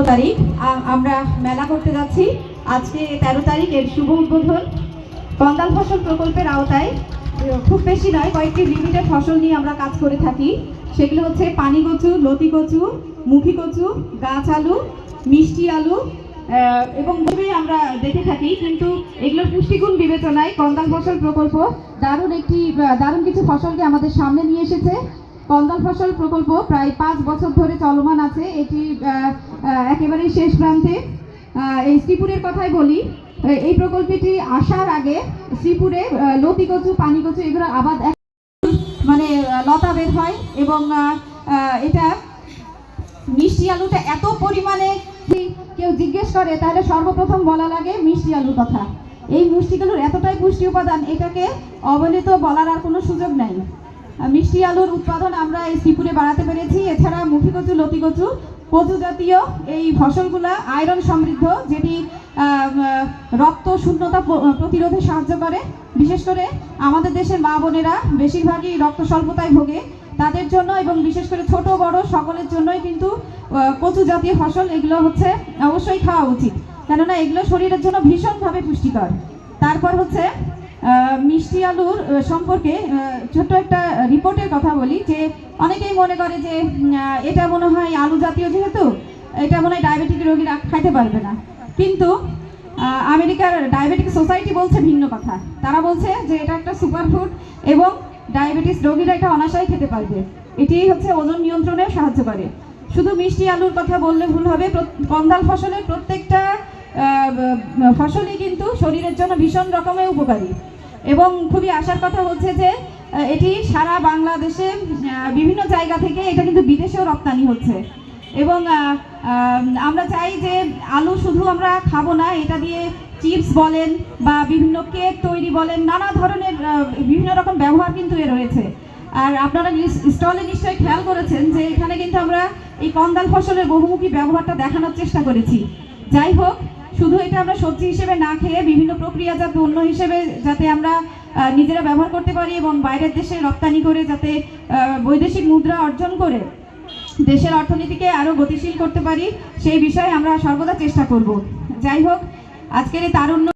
পনেরো তারিখ। আমরা মেলা করতে যাচ্ছি। আজকে তেরো তারিখ এর শুভ উদ্বোধন। কন্দাল ফসল প্রকল্পের আওতায়। খুব বেশি নয়, কয়েকটি লিমিটেড ফসল নিয়ে আমরা কাজ করে থাকি। সেগুলো হচ্ছে পানি কচু লতি কচু মুখী কচু গাছ আলু, মিষ্টি আলু এবং আমরা দেখে থাকি, কিন্তু এগুলোর পুষ্টিগুণ বিবেচনায় কন্দাল ফসল প্রকল্প দারুণ একটি দারুণ কিছু ফসলকে আমাদের সামনে নিয়ে এসেছে। কন্দাল ফসল প্রকল্প প্রায় পাঁচ বছর ধরে চলমান আছে। এটি একেবারেই শেষ প্রান্তে। এই শ্রীপুরের কথাই বলি এই প্রকল্পটি আসার আগে শ্রীপুরে লতি কচু পানি কচু এগুলো আবাদ মানে লতা বের হয় এবং এটা মিষ্টি আলুটা এত পরিমাণে কেউ জিজ্ঞেস করে, তাহলে সর্বপ্রথম বলা লাগে মিষ্টি আলুর কথা। এই মিষ্টি আলুর এতটাই পুষ্টি উপাদান, এটাকে অবহেলিত বলার আর কোনো সুযোগ নাই। মিষ্টি আলুর উৎপাদন আমরা এই শ্রীপুরে বাড়াতে পেরেছি, এছাড়া মুখী কচু লতি কচু কচু জাতীয় এই ফসলগুলা আয়রন সমৃদ্ধ, যেটি রক্ত শূন্যতা প্রতিরোধে সাহায্য করে। বিশেষ করে আমাদের দেশের মা বোনেরা বেশিরভাগই রক্ত স্বল্পতায় ভোগে। তাদের জন্য এবং বিশেষ করে ছোট বড় সকলের জন্যই কিন্তু কচু জাতীয় ফসল এগুলো হচ্ছে অবশ্যই খাওয়া উচিত। কেননা এগুলো শরীরের জন্য ভীষণভাবে পুষ্টিকর। তারপর হচ্ছে মিষ্টি আলুর সম্পর্কে ছোট্ট একটা রিপোর্টের কথা বলি যে অনেকেই মনে করে যে এটা মনে হয় আলু জাতীয় যেহেতু, এটা মনে হয় ডায়াবেটিক রোগীরা খাইতে পারবে না। কিন্তু আমেরিকার ডায়াবেটিক সোসাইটি বলছে ভিন্ন কথা। তারা বলছে যে এটা একটা সুপারফুড এবং ডায়াবেটিস রোগীরা এটা অনাশায় খেতে পারবে। এটি হচ্ছে ওজন নিয়ন্ত্রণে সাহায্য করে। শুধু মিষ্টি আলুর কথা বললে ভুল হবে কন্দাল ফসলের প্রত্যেকটা ফসলই কিন্তু শরীরের জন্য ভীষণ রকমের উপকারী। এবং খুবই আশার কথা হচ্ছে যে এটি সারা বাংলাদেশে বিভিন্ন জায়গা থেকে এটা কিন্তু বিদেশেও রপ্তানি হচ্ছে। এবং আমরা চাই যে আলু শুধু আমরা খাব না, এটা দিয়ে চিপস বলেন বা বিভিন্ন কেক তৈরি বলেন, নানা ধরনের বিভিন্ন রকম ব্যবহার কিন্তু এ রয়েছে। আর আপনারা স্টলে নিশ্চয়ই খেয়াল করেছেন যে এখানে কিন্তু আমরা এই কন্দাল ফসলের বহুমুখী ব্যবহারটা দেখানোর চেষ্টা করেছি। যাই হোক শুধু এটা আমরা সবজি হিসেবে না খেয়ে বিভিন্ন প্রক্রিয়াজাত পণ্য হিসেবে যাতে আমরা নিজেরা ব্যবহার করতে পারি এবং বাইরের দেশে রপ্তানি করে যাতে বৈদেশিক মুদ্রা অর্জন করে দেশের অর্থনীতিকে আরও গতিশীল করতে পারি, সেই বিষয়ে আমরা সর্বদা চেষ্টা করব। যাই হোক, আজকের এই তারুণ্য